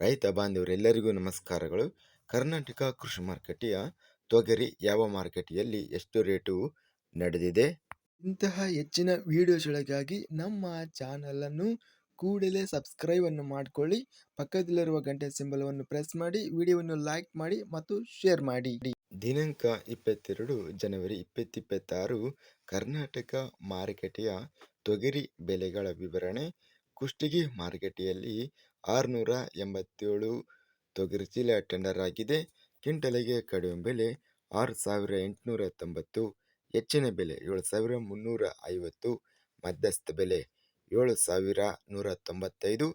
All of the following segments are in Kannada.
ರೈತ ಬಾಂಧವರೆಲ್ಲರಿಗೂ ನಮಸ್ಕಾರಗಳು. ಕರ್ನಾಟಕ ಕೃಷಿ ಮಾರುಕಟ್ಟೆಯ ತೊಗರಿ ಯಾವ ಮಾರುಕಟ್ಟೆಯಲ್ಲಿ ಎಷ್ಟು ರೇಟು ನಡೆದಿದೆ? ಇಂತಹ ಹೆಚ್ಚಿನ ವಿಡಿಯೋಸ್ಗಳಿಗಾಗಿ ನಮ್ಮ ಚಾನಲನ್ನು ಕೂಡಲೇ ಸಬ್ಸ್ಕ್ರೈಬ್ ಅನ್ನು ಮಾಡಿಕೊಳ್ಳಿ. ಪಕ್ಕದಲ್ಲಿರುವ ಗಂಟೆ ಸಿಂಬಲವನ್ನು ಪ್ರೆಸ್ ಮಾಡಿ, ವಿಡಿಯೋವನ್ನು ಲೈಕ್ ಮಾಡಿ ಮತ್ತು ಶೇರ್ ಮಾಡಿ. ದಿನಾಂಕ ಇಪ್ಪತ್ತೆರಡು ಜನವರಿ ಇಪ್ಪತ್ತಿಪ್ಪತ್ತಾರು, ಕರ್ನಾಟಕ ಮಾರುಕಟ್ಟೆಯ ತೊಗರಿ ಬೆಲೆಗಳ ವಿವರಣೆ. ಕುಷ್ಟಗಿ ಮಾರುಕಟ್ಟೆಯಲ್ಲಿ ಆರುನೂರ ಎಂಬತ್ತೇಳು ತೊಗರಿ ಚೀಲ ಟೆಂಡರ್ ಆಗಿದೆ. ಕ್ವಿಂಟಲಿಗೆ ಕಡಿಮೆ ಬೆಲೆ ಆರು ಸಾವಿರ ಎಂಟುನೂರ ತೊಂಬತ್ತು, ಹೆಚ್ಚಿನ ಬೆಲೆ ಏಳು ಸಾವಿರ ಮುನ್ನೂರ ಐವತ್ತು, ಮಧ್ಯಸ್ಥ ಬೆಲೆ ಏಳು ಸಾವಿರ ನೂರ ತೊಂಬತ್ತೈದು.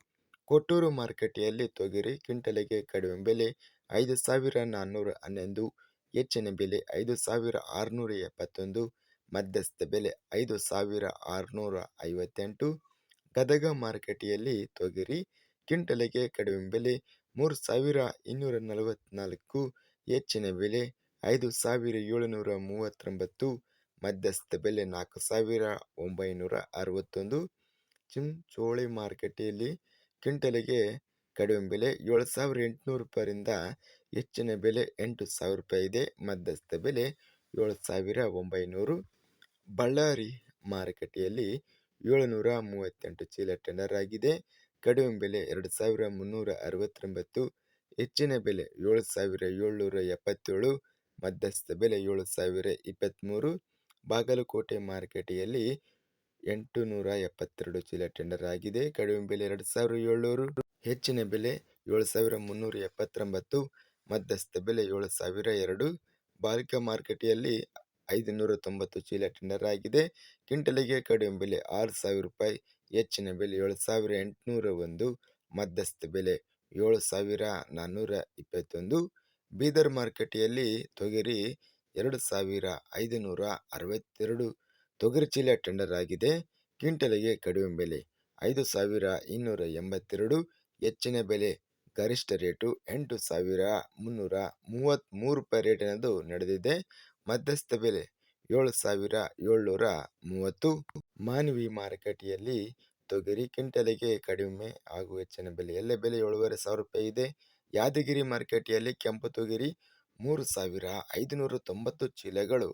ಕೊಟ್ಟೂರು ಮಾರುಕಟ್ಟೆಯಲ್ಲಿ ತೊಗರಿ ಕ್ವಿಂಟಲಿಗೆ ಕಡಿಮೆ ಬೆಲೆ ಐದು ಸಾವಿರ ನಾನ್ನೂರ ಹನ್ನೊಂದು, ಹೆಚ್ಚಿನ ಬೆಲೆ ಐದು ಸಾವಿರ ಆರುನೂರ ಎಪ್ಪತ್ತೊಂದು, ಮಧ್ಯಸ್ಥ ಬೆಲೆ ಐದು ಸಾವಿರ ಆರುನೂರ ಐವತ್ತೆಂಟು. ಗದಗ ಮಾರುಕಟ್ಟೆಯಲ್ಲಿ ತೊಗರಿ ಕ್ವಿಂಟಲಿಗೆ ಕಡಿಮೆ ಬೆಲೆ ಮೂರು ಸಾವಿರ ಇನ್ನೂರ ನಲವತ್ತ್ನಾಲ್ಕು ಹೆಚ್ಚಿನ ಬೆಲೆ ಐದು ಸಾವಿರ ಏಳುನೂರ ಮೂವತ್ತೊಂಬತ್ತು, ಮಧ್ಯಸ್ಥ ಬೆಲೆ ನಾಲ್ಕು ಸಾವಿರ ಒಂಬೈನೂರ ಅರವತ್ತೊಂದು. ಚಿಂಚೋಳಿ ಮಾರುಕಟ್ಟೆಯಲ್ಲಿ ಕ್ವಿಂಟಲಿಗೆ ಕಡಿಮೆ ಬೆಲೆ ಏಳು ಸಾವಿರ ಎಂಟುನೂರು ರೂಪಾಯಿಂದ ಹೆಚ್ಚಿನ ಬೆಲೆ ಎಂಟು ಸಾವಿರ ರೂಪಾಯಿ ಇದೆ. ಮಧ್ಯಸ್ಥ ಬೆಲೆ ಏಳು ಸಾವಿರ ಒಂಬೈನೂರು. ಬಳ್ಳಾರಿ ಮಾರುಕಟ್ಟೆಯಲ್ಲಿ ಏಳುನೂರ ಮೂವತ್ತೆಂಟು ಚೀಲ ಟೆಂಡರ್ ಆಗಿದೆ. ಕಡಿಮೆ ಬೆಲೆ ಎರಡು ಸಾವಿರ ಮುನ್ನೂರ ಅರವತ್ತೊಂಬತ್ತು, ಹೆಚ್ಚಿನ ಬೆಲೆ ಏಳು ಸಾವಿರ ಏಳ್ನೂರ ಎಪ್ಪತ್ತೇಳು, ಮಧ್ಯಸ್ಥ ಬೆಲೆ ಏಳು ಸಾವಿರ ಇಪ್ಪತ್ತ್ಮೂರು, ಬಾಗಲಕೋಟೆ ಮಾರುಕಟ್ಟೆಯಲ್ಲಿ ಎಂಟು ನೂರ ಎಪ್ಪತ್ತೆರಡು ಚೀಲ ಟೆಂಡರ್ ಆಗಿದೆ. ಕಡಿಮೆ ಬೆಲೆ ಎರಡು ಸಾವಿರ ಏಳ್ನೂರು, ಹೆಚ್ಚಿನ ಬೆಲೆ ಏಳು ಸಾವಿರ ಮುನ್ನೂರ ಎಪ್ಪತ್ತೊಂಬತ್ತು, ಮಧ್ಯಸ್ಥ ಬೆಲೆ ಏಳು ಸಾವಿರ ಎರಡು, ಬಾಲಿಕಾ ಮಾರುಕಟ್ಟೆಯಲ್ಲಿ ಐದು ನೂರ ತೊಂಬತ್ತು ಚೀಲ ಟೆಂಡರ್ ಆಗಿದೆ. ಕ್ವಿಂಟಲಿಗೆ ಕಡಿಮೆ ಬೆಲೆ ಆರು ಸಾವಿರ ರೂಪಾಯಿ, ಹೆಚ್ಚಿನ ಬೆಲೆ ಏಳು ಸಾವಿರ ಎಂಟುನೂರ ಒಂದು ಮಧ್ಯಸ್ಥ ಬೆಲೆ ಏಳು ಸಾವಿರ ನಾನ್ನೂರ ಇಪ್ಪತ್ತೊಂದು ಬೀದರ್ ಮಾರುಕಟ್ಟೆಯಲ್ಲಿ ತೊಗರಿ ಎರಡು ಸಾವಿರ ಐದುನೂರ ಅರವತ್ತೆರಡು ತೊಗರಿ ಚೀಲ ಟೆಂಡರ್ ಆಗಿದೆ. ಕ್ವಿಂಟಲಿಗೆ ಕಡಿಮೆ ಬೆಲೆ ಐದು ಸಾವಿರ ಇನ್ನೂರ ಎಂಬತ್ತೆರಡು ಹೆಚ್ಚಿನ ಬೆಲೆ ಗರಿಷ್ಠ ರೇಟು ಎಂಟು ಸಾವಿರ ಮುನ್ನೂರ ಮೂವತ್ತ್ಮೂರು ರೂಪಾಯಿ ರೇಟಿನದು ನಡೆದಿದೆ. ಮಧ್ಯಸ್ಥ ಬೆಲೆ ಏಳು ಸಾವಿರ ಏಳ್ನೂರ ಮೂವತ್ತು. ಮಾನವಿ ಮಾರುಕಟ್ಟೆಯಲ್ಲಿ ತೊಗರಿ ಕ್ವಿಂಟಲಿಗೆ ಕಡಿಮೆ ಹಾಗೂ ಹೆಚ್ಚಿನ ಬೆಲೆ ಎಲ್ಲ ಬೆಲೆ ಏಳುವರೆ ಸಾವಿರ ರೂಪಾಯಿ ಇದೆ. ಯಾದಗಿರಿ ಮಾರುಕಟ್ಟೆಯಲ್ಲಿ ಕೆಂಪು ತೊಗರಿ ಮೂರು ಸಾವಿರ ಐದುನೂರ ತೊಂಬತ್ತು ಚೀಲಗಳು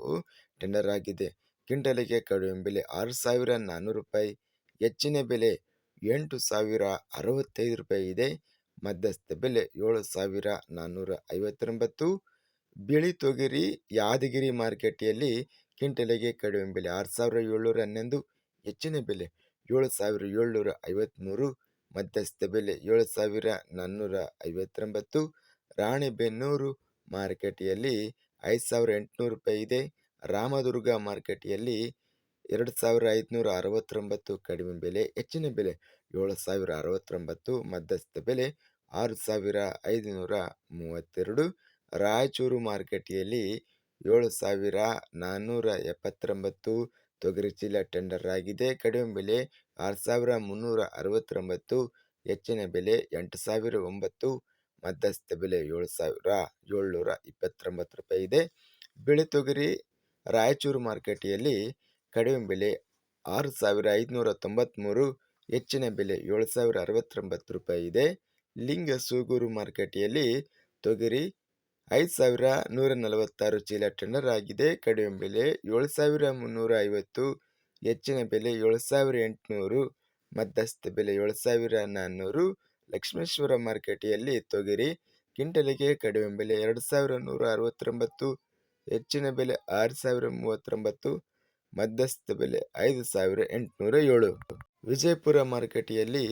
ಟೆಂಡರ್ ಆಗಿದೆ. ಕ್ವಿಂಟಲಿಗೆ ಕಡಿಮೆ ಬೆಲೆ ಆರು ಸಾವಿರ ನಾನ್ನೂರು ರೂಪಾಯಿ, ಹೆಚ್ಚಿನ ಬೆಲೆ ಎಂಟು ಸಾವಿರ ಅರವತ್ತೈದು ರೂಪಾಯಿ ಇದೆ. ಮಧ್ಯಸ್ಥ ಬೆಲೆ ಏಳು ಸಾವಿರ ನಾನ್ನೂರ ಐವತ್ತೊಂಬತ್ತು. ಬಿಳಿ ತೊಗರಿ ಯಾದಗಿರಿ ಮಾರುಕಟ್ಟೆಯಲ್ಲಿ ಕ್ವಿಂಟಲಿಗೆ ಕಡಿಮೆ ಬೆಲೆ. ಆರು ಸಾವಿರ ಏಳ್ನೂರ ಹನ್ನೊಂದು, ಹೆಚ್ಚಿನ ಬೆಲೆ ಏಳು ಸಾವಿರ ಏಳ್ನೂರ ಐವತ್ತ್ಮೂರು ಮಧ್ಯಸ್ಥ ಬೆಲೆ ಏಳು ಸಾವಿರ ನಾನ್ನೂರ ಐವತ್ತೊಂಬತ್ತು. ರಾಣೆಬೆನ್ನೂರು ಮಾರುಕಟ್ಟೆಯಲ್ಲಿ ಐದು ಸಾವಿರ ಎಂಟುನೂರು ರೂಪಾಯಿ ಇದೆ. ರಾಮದುರ್ಗ ಮಾರುಕಟ್ಟೆಯಲ್ಲಿ ಎರಡು ಸಾವಿರ ಐದುನೂರ ಅರವತ್ತೊಂಬತ್ತು ಕಡಿಮೆ ಬೆಲೆ, ಹೆಚ್ಚಿನ ಬೆಲೆ ಏಳು ಸಾವಿರ ಅರವತ್ತೊಂಬತ್ತು, ಮಧ್ಯಸ್ಥ ಬೆಲೆ ಆರು ಸಾವಿರ ಐದುನೂರ ಮೂವತ್ತೆರಡು. ರಾಯಚೂರು ಮಾರುಕಟ್ಟೆಯಲ್ಲಿ ಏಳು ಸಾವಿರ ನಾನ್ನೂರ ಎಪ್ಪತ್ತೊಂಬತ್ತು ತೊಗರಿ ಚೀಲ ಟೆಂಡರ್ ಆಗಿದೆ. ಕಡಿಮೆ ಬೆಲೆ ಆರು ಸಾವಿರ ಮುನ್ನೂರ ಅರವತ್ತೊಂಬತ್ತು, ಹೆಚ್ಚಿನ ಬೆಲೆ ಎಂಟು ಸಾವಿರ ಒಂಬತ್ತು, ಮಧ್ಯಸ್ಥ ಬೆಲೆ ಏಳು ಸಾವಿರ ಏಳ್ನೂರ ಇಪ್ಪತ್ತೊಂಬತ್ತು ರೂಪಾಯಿ ಇದೆ. ಬಿಳಿ ತೊಗರಿ ರಾಯಚೂರು ಮಾರುಕಟ್ಟೆಯಲ್ಲಿ ಕಡಿಮೆ ಬೆಲೆ ಆರು ಸಾವಿರ ಐದುನೂರ ತೊಂಬತ್ತ್ಮೂರು ಹೆಚ್ಚಿನ ಬೆಲೆ ಏಳು ಸಾವಿರ ಅರವತ್ತೊಂಬತ್ತು ರೂಪಾಯಿ ಇದೆ. ಲಿಂಗ ಸೂಗೂರು ಮಾರುಕಟ್ಟೆಯಲ್ಲಿ ತೊಗರಿ ಐದು ಸಾವಿರ ನೂರ ನಲವತ್ತಾರು ಚೀಲ ಟೆಂಡರ್ ಆಗಿದೆ. ಕಡಿಮೆ ಬೆಲೆ ಏಳು ಸಾವಿರ ಮುನ್ನೂರ ಐವತ್ತು, ಹೆಚ್ಚಿನ ಬೆಲೆ ಏಳು ಸಾವಿರ ಎಂಟುನೂರು, ಮಧ್ಯಸ್ಥ ಬೆಲೆ ಏಳು ಸಾವಿರ ನಾನ್ನೂರು, ಲಕ್ಷ್ಮೇಶ್ವರ ಮಾರುಕಟ್ಟೆಯಲ್ಲಿ ತೊಗರಿ ಕ್ವಿಂಟಲಿಗೆ ಕಡಿಮೆ ಬೆಲೆ ಎರಡು ಸಾವಿರ ನೂರ ಅರವತ್ತೊಂಬತ್ತು, ಹೆಚ್ಚಿನ ಬೆಲೆ ಆರು ಸಾವಿರ ಮೂವತ್ತೊಂಬತ್ತು, ಮಧ್ಯಸ್ಥ ಬೆಲೆ ಐದು ಸಾವಿರ ಎಂಟುನೂರ ಏಳು. ವಿಜಯಪುರ ಮಾರುಕಟ್ಟೆಯಲ್ಲಿ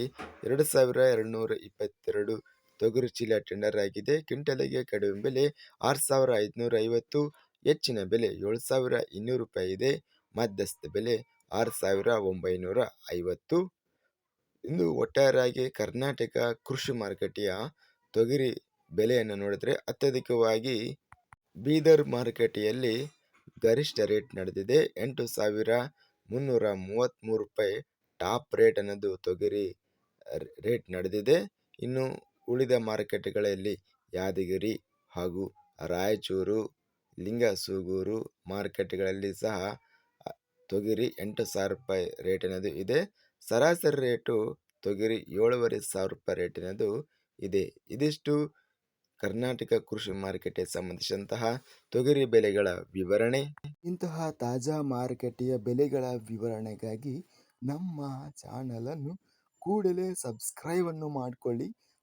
ಎರಡು ಸಾವಿರ ಎರಡುನೂರ ಇಪ್ಪತ್ತೆರಡು ತೊಗರಿ ಚೀಲ ಟೆಂಡರ್ ಆಗಿದೆ. ಕ್ವಿಂಟಲಿಗೆ ಕಡಿಮೆ ಬೆಲೆ ಆರು ಸಾವಿರ ಐದುನೂರ ಐವತ್ತು ಹೆಚ್ಚಿನ ಬೆಲೆ ಏಳು ಸಾವಿರ ಇನ್ನೂರು ರೂಪಾಯಿ ಇದೆ. ಮಧ್ಯಸ್ಥ ಬೆಲೆ ಆರು ಸಾವಿರ ಒಂಬೈನೂರ ಐವತ್ತು ಇಂದು ಒಟ್ಟಾರೆಯಾಗಿ ಕರ್ನಾಟಕ ಕೃಷಿ ಮಾರುಕಟ್ಟೆಯ ತೊಗರಿ ಬೆಲೆಯನ್ನು ನೋಡಿದರೆ ಅತ್ಯಧಿಕವಾಗಿ ಬೀದರ್ ಮಾರುಕಟ್ಟೆಯಲ್ಲಿ ಗರಿಷ್ಠ ರೇಟ್ ನಡೆದಿದೆ. ಎಂಟು ಸಾವಿರ ಮುನ್ನೂರ ಮೂವತ್ತ್ಮೂರು ರೂಪಾಯಿ ಟಾಪ್ ರೇಟ್ ಅನ್ನೋದು ತೊಗರಿ ರೇಟ್ ನಡೆದಿದೆ. ಇನ್ನು ಉಳಿದ ಮಾರುಕಟ್ಟೆಗಳಲ್ಲಿ ಯಾದಗಿರಿ ಹಾಗೂ ರಾಯಚೂರು, ಲಿಂಗಸೂಗೂರು ಮಾರುಕಟ್ಟೆಗಳಲ್ಲಿ ಸಹ ತೊಗರಿ ಎಂಟು ಸಾವಿರ ರೂಪಾಯಿ ರೇಟಿನದು ಇದೆ. ಸರಾಸರಿ ರೇಟು ತೊಗರಿ ಏಳುವರೆ ಸಾವಿರ ರೂಪಾಯಿ ರೇಟಿನದು ಇದೆ. ಇದಿಷ್ಟು ಕರ್ನಾಟಕ ಕೃಷಿ ಮಾರುಕಟ್ಟೆ ಸಂಬಂಧಿಸಿದಂತಹ ತೊಗರಿ ಬೆಲೆಗಳ ವಿವರಣೆ. ಇಂತಹ ತಾಜಾ ಮಾರುಕಟ್ಟೆಯ ಬೆಲೆಗಳ ವಿವರಣೆಗಾಗಿ ನಮ್ಮ ಚಾನಲನ್ನು ಕೂಡಲೇ ಸಬ್ಸ್ಕ್ರೈಬನ್ನು ಮಾಡಿಕೊಳ್ಳಿ.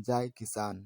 ಜೈ ಕಿಸಾನ್